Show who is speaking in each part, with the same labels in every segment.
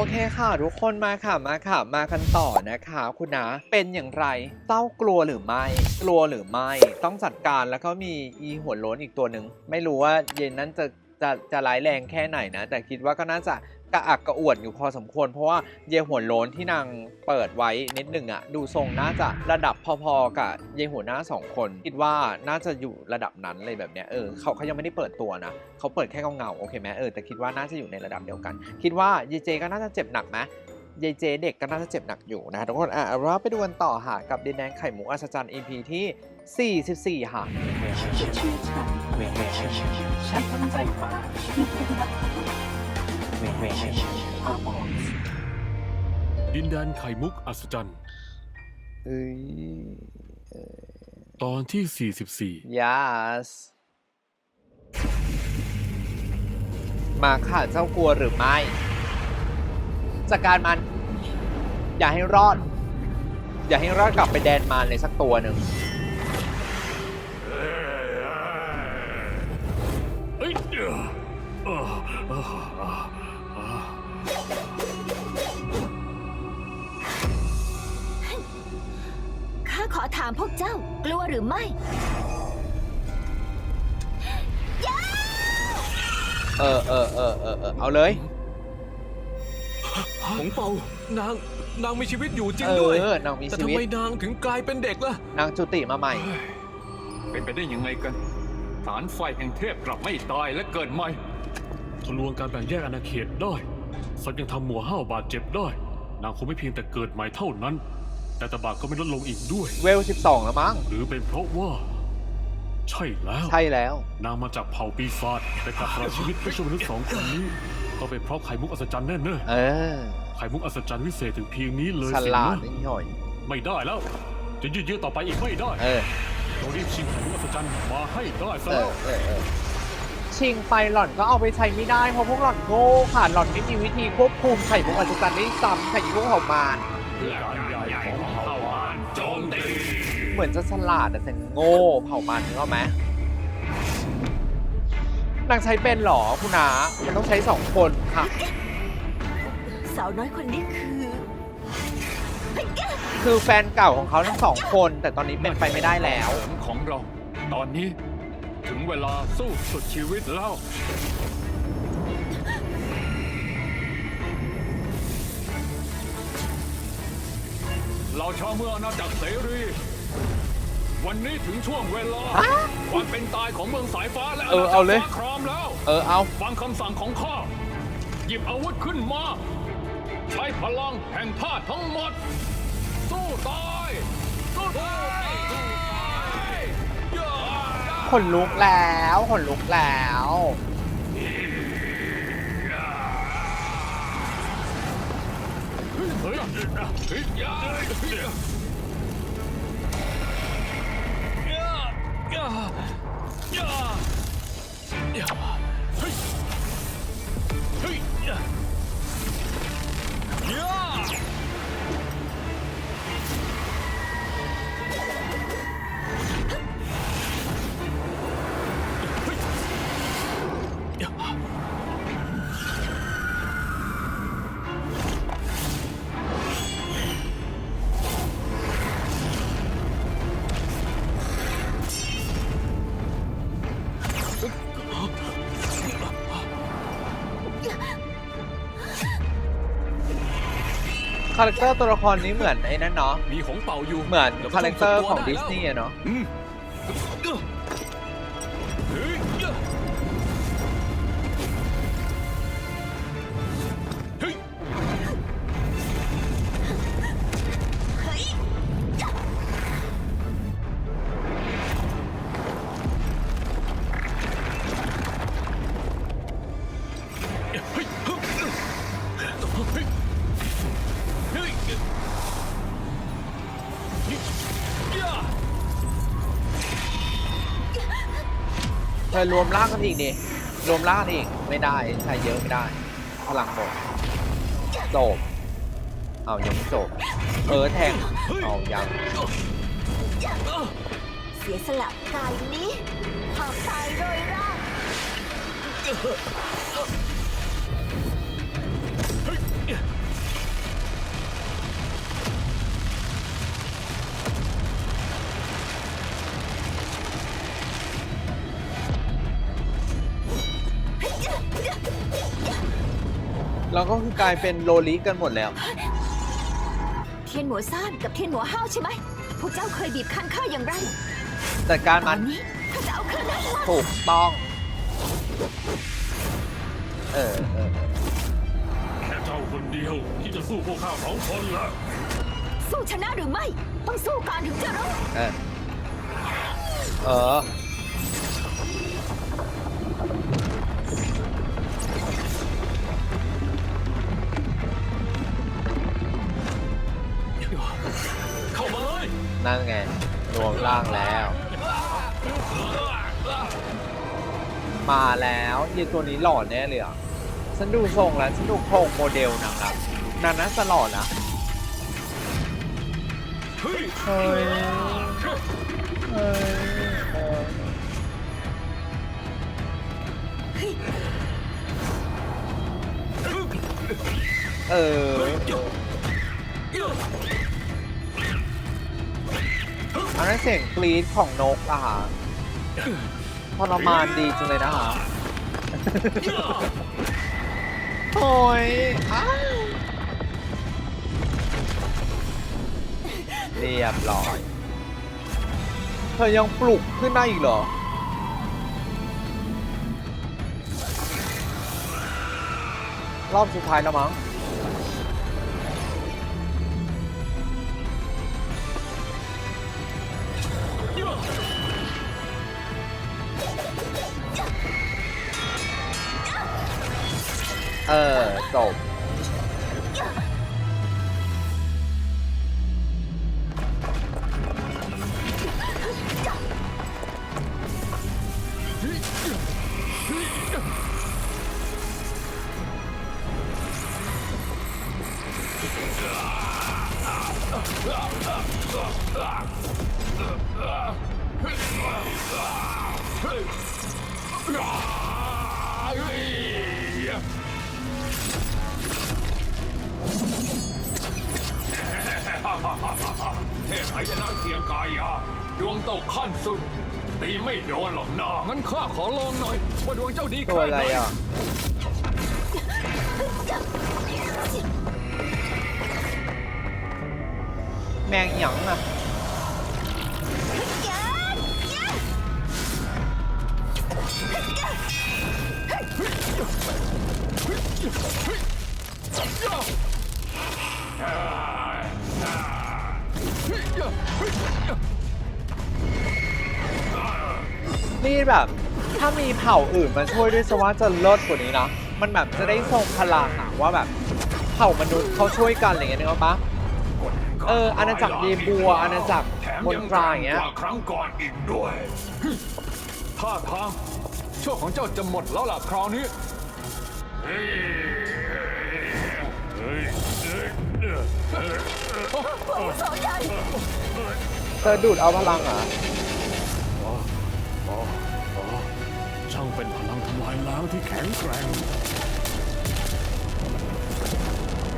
Speaker 1: โอเคค่ะทุกคนมาค่ะมาค่ะ มากันต่อนะคะคุณนะเป็นอย่างไรเต้ากลัวหรือไม่ กลัวหรือไม่ ต้องจัดการแล้วก็มีอีหัวโล้นอีกตัวหนึ่งไม่รู้ว่าเย็นนั้นจะจะจะร้ายแรงแค่ไหนนะ แต่คิดว่าก็น่าจะ กระอักกระอ่วนอยู่พอสมควร เพราะว่าเยหัวโล้นที่นางเปิดไว้นิดหนึ่งอะดูทรงน่าจะระดับพอๆกับเยหัวหน้าสองคน คิดว่าน่าจะอยู่ระดับนั้นเลยแบบเนี้ยเออเขาเขายังไม่ได้เปิดตัวนะเขาเปิดแค่เงาๆโอเคไหมเออแต่คิดว่าน่าจะอยู่ในระดับเดียวกัน คิดว่าเยเจก็น่าจะเจ็บหนักไหมเยเจเด็กก็น่าจะเจ็บหนักอยู่นะทุกคนอะเราไปดูกันต่อค่ะกับดินแดนไข่หมุกอัศจรรย์ EP ที่ 44 ค่ะ
Speaker 2: ฉันตั้งใจ มาก
Speaker 3: ดินแดนไข่มุกอัศจรรย์
Speaker 1: เอ้ย
Speaker 3: ตอนที่
Speaker 1: yes มาค่ะเจ้ากลัวหรือไม่ จัดการมัน อย่าให้รอด อย่าให้รอดกลับไปแดนมารเลยสักตัวหนึ่ง
Speaker 3: 44
Speaker 4: ถามพวกเจ้ากลัวหรือไม่
Speaker 1: เออเออเออเออเออเอาเลย
Speaker 5: หงเปานางนางมีชีวิตอยู่จริง
Speaker 1: เอ
Speaker 5: ด้วย
Speaker 1: อนางมี
Speaker 5: แต่
Speaker 1: ชี
Speaker 5: ทำ
Speaker 1: วิต
Speaker 5: ไมนางถึงกลายเป็นเด็กล่ะ
Speaker 1: นางจุติมาใหม่
Speaker 2: เป็นไปได้ยังไงกัน ฐานไฟแห่งเทพกลับไม่ตายและเกิดใหม่
Speaker 3: ทะลวงการแบ่งแยกอาณาเขตได้สัตว์ยังทำหมัวห้าวบาดเจ็บได้ นางคงไม่เพียงแต่เกิดใหม่เท่านั้น แต่ตบะก็ไม่ลดลงอีกด้วย
Speaker 1: เวล12แล้วมั้ง
Speaker 3: หรือเป็นเพราะว่า ใช่แล้ว
Speaker 1: ใช่แล้ว
Speaker 3: นางมาจากเผ่าปีศาจแต่กลับสละชีวิตเพื่อช่วยมนุษย์สองคนนี้ต้องเป็นเพราะไข่มุกอัศจรรย์แน่
Speaker 1: เออ
Speaker 3: ๆไข่มุกอัศจรรย์วิเศษถึงเพียงนี้เลย
Speaker 1: ฉ
Speaker 3: สิ
Speaker 1: ลาด
Speaker 3: นะ
Speaker 1: นี่หน่อย
Speaker 3: ไม่ได้แล้ว จะยืดเยื้อต่อไปอีกไม่ได้
Speaker 1: เออ
Speaker 3: เรารีบชิงไข่มุกอัศจรรย์มาให้ได้ซะ
Speaker 1: เอ
Speaker 3: แล้
Speaker 1: อ
Speaker 3: ว
Speaker 1: เออ เออ ชิงไปหล่อนก็เอาไปใช้ไม่ได้ เพราะพวกหล่อนโง่ค่ะหล่อนไม่มีวิธีควบคุมไข่มุกอัศจรรย์ได้ซ้ำไข่มุกของมาร
Speaker 3: การ เห
Speaker 1: มือนจะฉลาดแต่แต่โง่เผ่ามันนึกออกไหมนางใช้เป็นเหรอคุณนามันต้องใช้สองคนค่ะ
Speaker 4: สาวน้อยคนนี้คือ
Speaker 1: คือแฟนเก่าของเขาทั้งสองคน แต่ตอนนี้เป็นไปไม่ได้แล้ว
Speaker 2: เสริมของเรา ตอนนี้ ถึงเวลาสู้สุดชีวิตแล้ว เราชาวเมืองอาณาจักรเสรี วันนี้ถึงช่วงเวลา
Speaker 1: ฮะ
Speaker 2: ความเป็นตายของเมืองสายฟ้าและ
Speaker 1: เออเอาเลย
Speaker 2: ณจักรฟ้ครามแล้ว
Speaker 1: เออเอา
Speaker 2: ฟังคำสั่งของข้าหยิบอาวุธขึ้นมา ใช้พลังแห่งธาตุทั้งหมด สู้ตายสู้ตายสู้ตายย่า
Speaker 1: ขนลุกแล้วขนลุกแล้ว
Speaker 2: เฮ้ยเฮ้ยย่าเฮ้ยย่ ย่
Speaker 1: คาแรคเตอร์ตัวละครนี้เหมือนไอ้นั่นเนาะ
Speaker 5: มีหงเป่าอยู่
Speaker 1: เหมือน
Speaker 5: ดี๋ยว
Speaker 1: คาแรคเตอร์ของ
Speaker 5: ก็
Speaker 1: ดิ
Speaker 5: ต้
Speaker 1: สนีย์อะเนาะ
Speaker 5: อืม เธ
Speaker 1: อรวมร่างกันอีกดิรวมร่างกันอีกไม่ได้ใช้เยอะไม่ได้ พลังหมดจบเอายังไม่จบเออแทงเอายัง
Speaker 4: เสียสละกายนี้ความตายโดยร่าง
Speaker 1: ก็คือกลายเป็นโลลิกันหมดแล้ว
Speaker 4: เทียนหมัวซ่านกับเทียนหมัวห้าวใช่ไหม พวกเจ้าเคยบีบคั้นข้าอย่างไร
Speaker 1: แต่การ
Speaker 4: ตอ
Speaker 1: มันน
Speaker 4: นี้ข้าจะเอาคืนให้หมด
Speaker 1: ถูกต้อง เออเออ
Speaker 3: แค่เจ้าคนเดียวที่จะสู้พวกข้าสองคนละ
Speaker 4: สู้ชนะหรือไม่ ต้องสู้ก่อนถึงจะรู้
Speaker 1: เออเออ นั่นไงรวมร่างแล้ว มาแล้วยีตัวนี้หล่อแน่เลยอะฉันดูทรงแล้วฉันดูโครงโมเดลนางนะนางน่าจะหล่อนะ
Speaker 5: เฮ้ย
Speaker 1: เฮ้ยเออ สียงกรีดของนกอะค่ะทรมานดีจังเลยนะคะโอ้ยอ้าวเรียบร้อย เธอยังปลุกขึ้นได้อีกเหรอ รอบสุดท้ายแล้วมั้ง เอ
Speaker 2: เจ้าดี
Speaker 1: ตัว
Speaker 2: แค่
Speaker 1: อะไร
Speaker 2: ไหน
Speaker 1: อะแมงหยังอะนี่แบบ ถ้ามีเผ่าอื่นมาช่วยด้วยสว่าจะเลิศกว่านี้นะ มันแบบจะได้ทรงพลังอะว่าแบบเผ่ามนุษย์เขาช่วยกันอะไรอย่างเงี้ยนึกออกปะเอออาณาจักรเยบัวอาณาจักร
Speaker 2: แถม
Speaker 1: มนตราอย่างเงี้ย
Speaker 2: กว่าครั้งก่อนอีกด้วยท่าทางโชคของเจ้าจะหมดแล้วล่ะคราวนี้
Speaker 4: โสใหญ่
Speaker 1: เธอดูดเอาพลังเหรอะ
Speaker 3: ช่างเป็นพลังทำลายล้างที่แข็งแกร่ง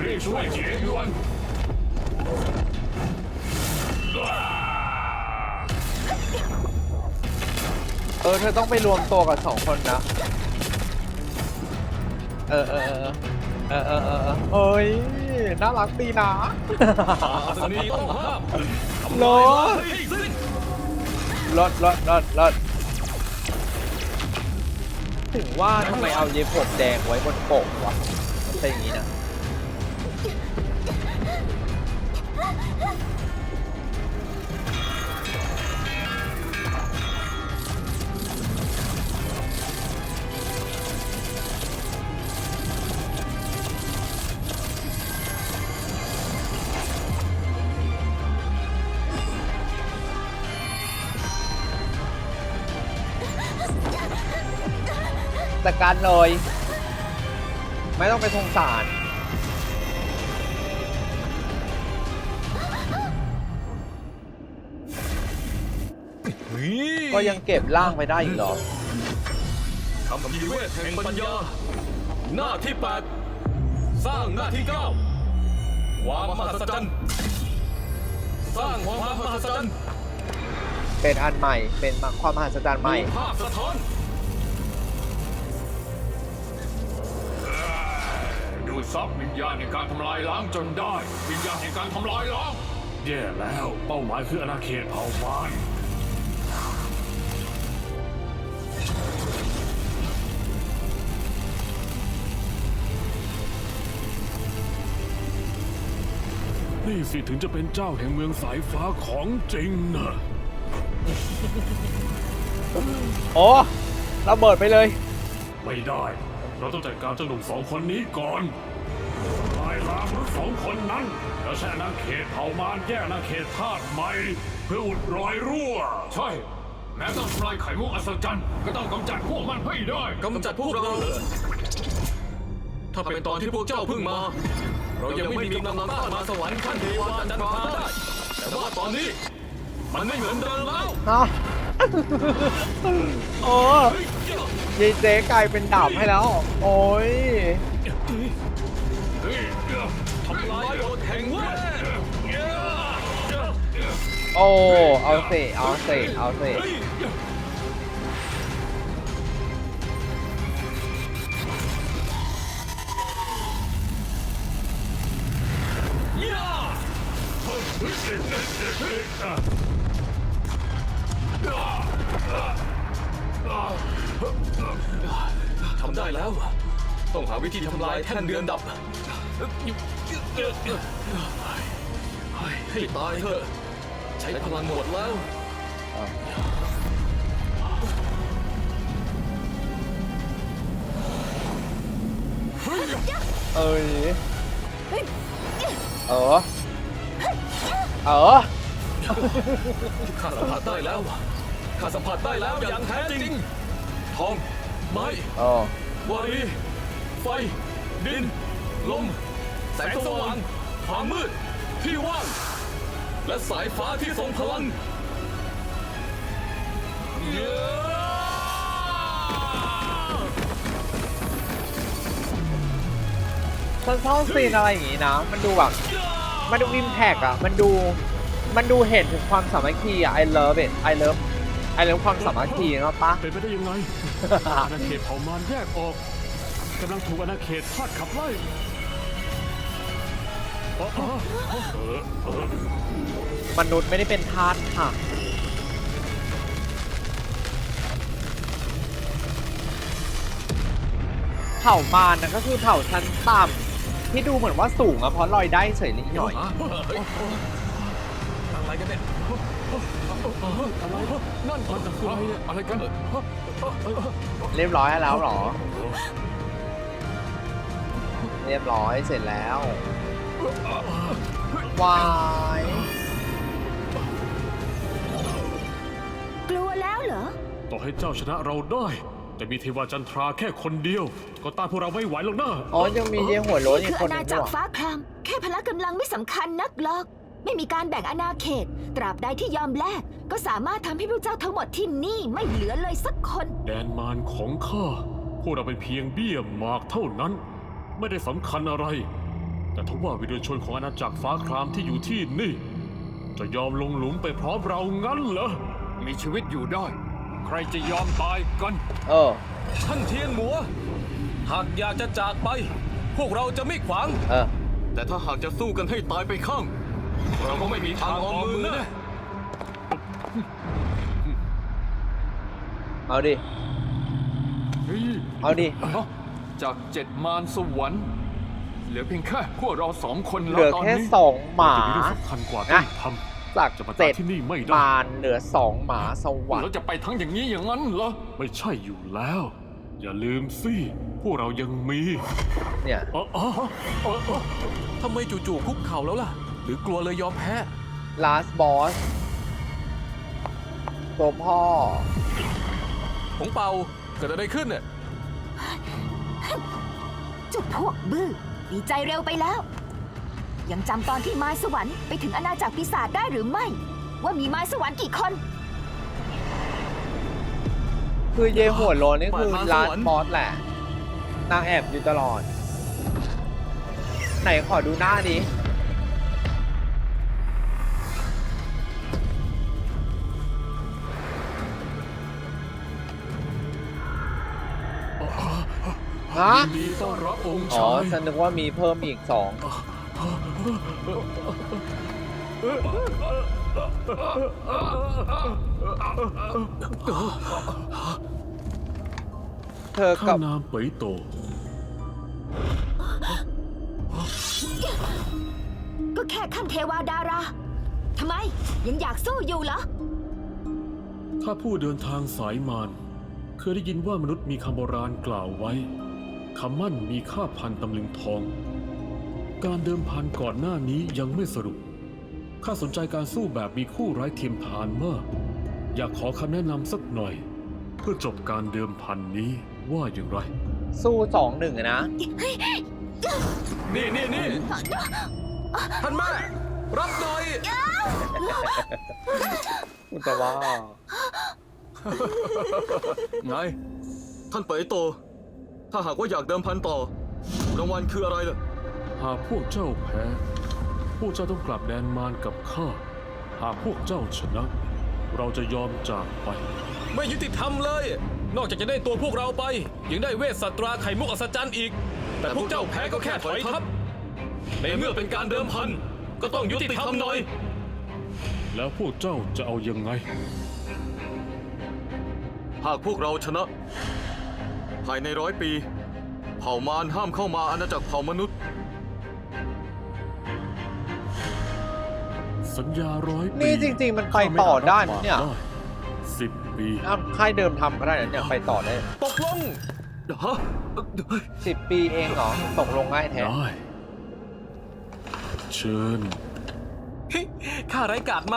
Speaker 2: รีบช่วยเจียยวน
Speaker 1: เออ เธอต้องไปรวมตัวกับสองคนนะ เออเออเออเออเออเออเฮ้ย น่ารักดีนะ
Speaker 5: สนีต้องห้าม
Speaker 1: โล
Speaker 5: ให้สิ้น
Speaker 1: รถรถรถรถ ถึงว่าทำไมเอาเยผมแดงไว้บนปกวะมันเป็นอย่างนี้นะ การเลย ไม่ต้องไปสงสารก็ยังเก็บร่างไปได้อีกเหรอ
Speaker 5: คำพีร์เวทแห่งปัญญา หน้าที่แปดสร้างหน้าที่เก้าความมหัศจรรย์สร้างความมหัศจรรย์
Speaker 1: เป็นอันใหม่ เป็นความมหัศจรรย์ใหม่
Speaker 5: ดูภาพสะท้อน
Speaker 2: ดูดูดซับวิญญาณในการทำลายล้างจนได้ วิญญาณในการทำลายล้าง
Speaker 3: แย่แล้ว เป้าหมายคืออาณาเขตเผ่ามารนี่สิถึงจะเป็นเจ้าแห่งเมืองสายฟ้าของจริงนะ
Speaker 1: โอ้ระเบิดไปเลย
Speaker 3: ไม่ได้ เราต้องจัดการเจ้าหนุ่มสองคนนี้ก่อนทายล้างทั้งสองคนนั้นแล้วใช้อาณาเขตเผ่ามารแยกอาณาเขตธาตุใหม่ เพื่ออุดรอยรั่ว
Speaker 2: ใช่ แม้ต้องทำลายไข่มุกอัศจรรย์ก็ต้องกำจัดพวกมันให้ได้
Speaker 5: กำจัดพวกเราเหรอถ้าเป็นตอนที่พวกเจ้าเพิ่งมา เรายังไม่มีกำลังต้านมารสวรรค์ขั้นเทวาจันทราได้ แต่ว่าตอนนี้ มันไม่เหมือนเดิมแล้ว
Speaker 1: ฮะ โอ้ยายเจ๊กลายเป็นดาบให้แล้ว โอ้ย
Speaker 5: ทำลายกฎแห่งเวท
Speaker 1: โอ้เอาสิเอาสิเอาสิ
Speaker 5: ทำได้แล้ว ต้องหาวิธีทำลายแท่นเดือนดับ ให้ตายเถอะ ใช้พลังหมดแล้ว
Speaker 1: เอ้ยเออ เออ
Speaker 5: ข้าสัมผัสได้แล้ว ข้าสัมผัสได้แล้วอย่างแท้จริง ทอง ไม้
Speaker 1: เออ
Speaker 5: วารีไฟ ดิน ลม แสงสว่าง ความมืด ที่ว่าง และสายฟ้าที่ทรงพลังเย้
Speaker 1: ฉันชอบซีนอะไรอย่างงี้นะ มันดูแบบ มันดูอิมแพกอะมันดู มันดูเห็นถึงความสามัคคีอะ I love it I love I love ความสามัคคีนะปะ
Speaker 3: เป็นไปได้ยังไง อาณาเขตเผ่ามารแยกออกกำลังถูกอาณาเขตธาตุขับไล่เออเออเออเออ
Speaker 1: มนุษย์ไม่ได้เป็นทาสค่ะ เผ่ามารนะก็คือเผ่าชั้นต่ำที่ดูเหมือนว่าสูงอะเพราะลอยได้เฉยนิดหน่อย
Speaker 5: อะไรกันเนี่ย
Speaker 3: นั่นมันอะไรเนี่ย
Speaker 5: อะไรกัน
Speaker 1: เรียบร้อยแล้วเหรอ เรียบร้อยเสร็จแล้ววาย
Speaker 4: กลัวแล้วเหรอ
Speaker 3: ต่อให้เจ้าชนะเราได้ แต่มีเทวาจันทราแค่คนเดียว ก็ต้านพวกเราไม่ไหวหรอกนะ
Speaker 1: อ๋อยังมีเยหัวโล้นอี
Speaker 4: คื
Speaker 1: ก
Speaker 4: อ
Speaker 1: คน
Speaker 4: อา
Speaker 1: หนึ
Speaker 4: ณางจั
Speaker 1: ด้
Speaker 4: ก
Speaker 1: วย
Speaker 4: รฟ้าครามแค่พละกำลังไม่สำคัญนักหรอก ไม่มีการแบ่งอาณาเขต ตราบใดที่ยอมแลกก็สามารถทำให้พวกเจ้าทั้งหมดที่นี่ไม่เหลือเลยสักคน
Speaker 3: แดนมารของข้า พวกเราเป็นเพียงเบี้ยหมากเท่านั้น ไม่ได้สำคัญอะไร แต่ทว่าวิญญาณชนของอาณาจักรฟ้าครามที่อยู่ที่นี่ จะยอมลงหลุมไปพร้อมเรางั้นเหรอ
Speaker 2: มีชีวิตอยู่ได้ ใครจะยอมตายกัน
Speaker 1: เออ
Speaker 5: ท่านเทียนหมัว หากอยากจะจากไป พวกเราจะไม่ขวาง
Speaker 1: เออ
Speaker 5: แต่ถ้าหากจะสู้กันให้ตายไปข้าง เราก็ไม่มีทางออมมือแน่
Speaker 1: เอาดิ
Speaker 2: เฮ้ย
Speaker 1: เอาดิ
Speaker 2: จากเจ็ดมารสวรรค์เหลือเพียงแค่พวกเราสองคน
Speaker 1: เห
Speaker 2: แล้ว
Speaker 1: ลือ
Speaker 2: ตอน
Speaker 1: แค่
Speaker 2: นี้
Speaker 1: สองหมา
Speaker 3: จะมีเรื่องสำคัญกว่า
Speaker 1: นะ
Speaker 3: ที่ท
Speaker 1: จาก
Speaker 3: จะมา
Speaker 1: เจ็ด
Speaker 3: ที่นี่ไม่ได้
Speaker 1: มารเหลือสองหมาสวรร
Speaker 2: เรา
Speaker 1: ค์
Speaker 2: จะไปทั้งอย่างนี้อย่างนั้นเหรอำ
Speaker 3: ไม่ใช่อยู่แล้ว อย่าลืมสิพวกเรายังมี
Speaker 1: เนี่ย
Speaker 3: อ๋ออ๋ออ๋ออ๋อ
Speaker 5: ทำไมจู่ๆคุกเข่าแล้วล่ะ หรือกลัวเลยยอมแพ้
Speaker 1: last boss ตัวพ่อ
Speaker 5: ผงเป่าเกิดอะไรขึ้นเนี่ย
Speaker 4: เจุดพวกบื้อดีใจเร็วไปแล้ว ยังจำตอนที่ไม้สวรรค์ไปถึงอาณาจักรปีศาจได้หรือไม่ ว่ามีไม้สวรรค์กี่คน
Speaker 1: คือเยหัวโลนนี่คือ
Speaker 5: เปิดมา
Speaker 1: last
Speaker 5: สวรรค์
Speaker 1: boss แหละ นางแอบอยู่ตลอด ไหนขอดูหน้าดิ ฮะ
Speaker 3: ยินดีต้อนรับองค์
Speaker 1: อ๋อ
Speaker 3: ชาย
Speaker 1: ฉันนึกว่ามีเพิ่มอีกสองเธอ
Speaker 3: ข้า
Speaker 1: กับ
Speaker 3: นามเปยโต
Speaker 4: ก็แค่ขั้นเทวาดารา ทำไมยังอยากสู้อยู่เหรอ
Speaker 3: ถ้าผู้เดินทางสายมารเคยได้ยินว่ามนุษย์มีคำโบราณกล่าวไว้ คำมั่นมีค่าพันตำลึงทอง การเดิมพันก่อนหน้านี้ยังไม่สรุป ข้าสนใจการสู้แบบมีคู่ไร้เทียมทานมาก อยากขอคำแนะนำสักหน่อย เพื่อจบการเดิมพันนี้ว่าอย่างไร
Speaker 1: สู้สองหนึ่งอะนะ
Speaker 5: นี่นี่นี่ท่านแม่รับหน่อย
Speaker 1: คุณจะว่า
Speaker 5: ไง ท่านเป๋ยโต ถ้าหากว่าอยากเดิมพันต่อ รางวัลคืออะไรล่ะ
Speaker 3: หากพวกเจ้าแพ้ พวกเจ้าต้องกลับแดนมารกับข้า หากพวกเจ้าชนะ เราจะยอมจากไป
Speaker 5: ไม่ยุติธรรมเลย นอกจากจะได้ตัวพวกเราไป ยังได้เวสสัตราไข่มุกอัศจรรย์อีก แต่พวกเจ้าแพ้ก็แค่ถอยทัพ ในเมื่อเป็นการเดิมพัน ก็ต้องยุติธรรมหน่อย
Speaker 3: แล้วพวกเจ้าจะเอายังไง
Speaker 5: หากพวกเราชนะ ภายในร้อยปี เผ่ามารห้ามเข้ามาอาณาจักรเผ่ามนุษย์
Speaker 3: สัญญาร้อยปี
Speaker 1: นี่จริงๆมันไปต่อได้นะเนี่ย
Speaker 3: สิบปี
Speaker 1: ถ้าค่ายเดิมทำก็ได้นะเนี่ยไปต่อได้
Speaker 5: ตกลงฮะ
Speaker 1: สิบปีเองเหรอตกลงง่ายแท้
Speaker 3: ได้ เชิญ
Speaker 5: ข้าไร้กาดไหม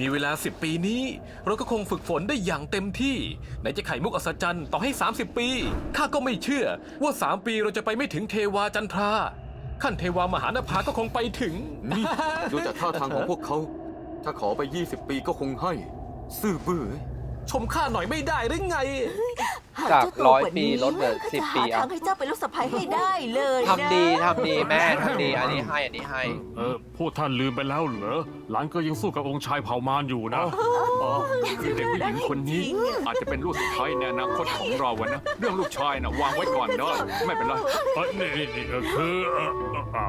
Speaker 5: มีเวลา 10 ปีนี้ เราก็คงฝึกฝนได้อย่างเต็มที่ไหนจะไข่มุกอัศจรรย์ต่อให้ 30 ปี ข้าก็ไม่เชื่อว่า 3 ปีเราจะไปไม่ถึงเทวาจันทรา ขั้นเทวามหานภาก็คงไปถึง
Speaker 6: นี่ดูจากท่าทางของพวกเขา ถ้าขอไป 20 ปีก็คงให้ ซื่อบื้อ
Speaker 5: ชมข้าหน่อยไม่ได้หรือไง
Speaker 1: จากร้อยปีลดเหลือสิบปี
Speaker 7: เอา
Speaker 1: เอา
Speaker 7: ให้เจ้าเป็นลูกสะใภ้ให้ได้เลยนะ
Speaker 1: ทำดีทำดีแม่ทำดี อันนี้ให้อันนี้ให้
Speaker 3: เออพวกท่านลืมไปแล้วเหรอ หลานก็ยังสู้กับองค์ชายเผ่ามารอยู่นะ
Speaker 2: อ๋อคือเด็กผู้หญิงคนนี้ อาจจะเป็นลูกสะใภ้ในอนาคตของเราอะนะ เรื่องลูกชายนะวางไว้ก่อนเนอะไม่เป็นไร
Speaker 3: เอ้ยนี่นี่เออคือเอ่อเอ่ออ้า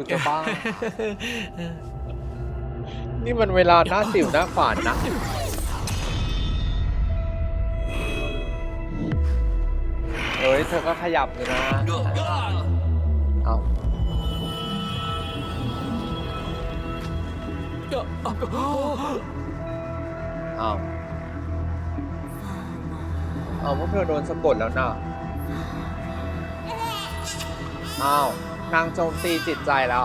Speaker 1: กูจะบ้า นี่มันเวลาหน้าสิวหน้าฝานนะ เฮ้ย เธอก็ขยับเลยนะ เอาเอาเอาพวกเธอโดนสะกดแล้วนะอ้าว นางโจมตีจิตใจแล้ว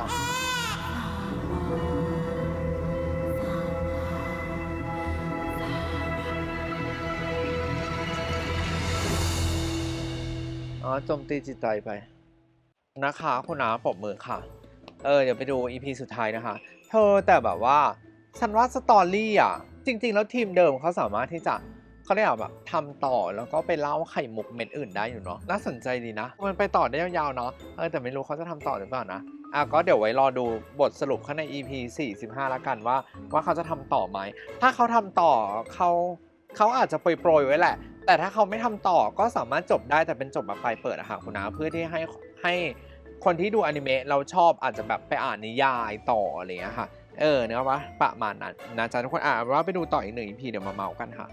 Speaker 1: อ๋อโจมตีจิตใจไป นะคะคุณน้าปรบมือค่ะ เออ เดี๋ยวไปดู EP สุดท้ายนะคะ เธอแต่แบบว่า ฉันว่าสตอรี่อะ จริง ๆ แล้วทีมเดิมเขาสามารถที่จะ เขาเรียกแบบทำต่อแล้วก็ไปเล่าไข่มุกเม็ดอื่นได้อยู่เนาะน่าสนใจดีนะ มันไปต่อได้ยาวๆเนาะเออแต่ไม่รู้เขาจะทำต่อหรือเปล่านะอะก็เดี๋ยวไว้รอดูบทสรุปข้างใน EP 45ล้วกันว่าว่าเขาจะทำต่อไหม ถ้าเขาทำต่อเขาเขาอาจจะโปรยๆไว้แหละ แต่ถ้าเขาไม่ทำต่อก็สามารถจบได้แต่เป็นจบแบบปลายเปิดอะค่ะคุณนาเพื่อที่ให้ให้คนที่ดูอนิเมะเราชอบอาจจะแบบไปอ่านนิยายต่ออะไรอย่างเงี้ยค่ะ เออเนอะวะประมาณนั้นนะจ๊ะทุกคนอ่าเป็นว่าไปดูต่ออีกหนึ่ง EP เดี๋ยวมาเมากันค่ะ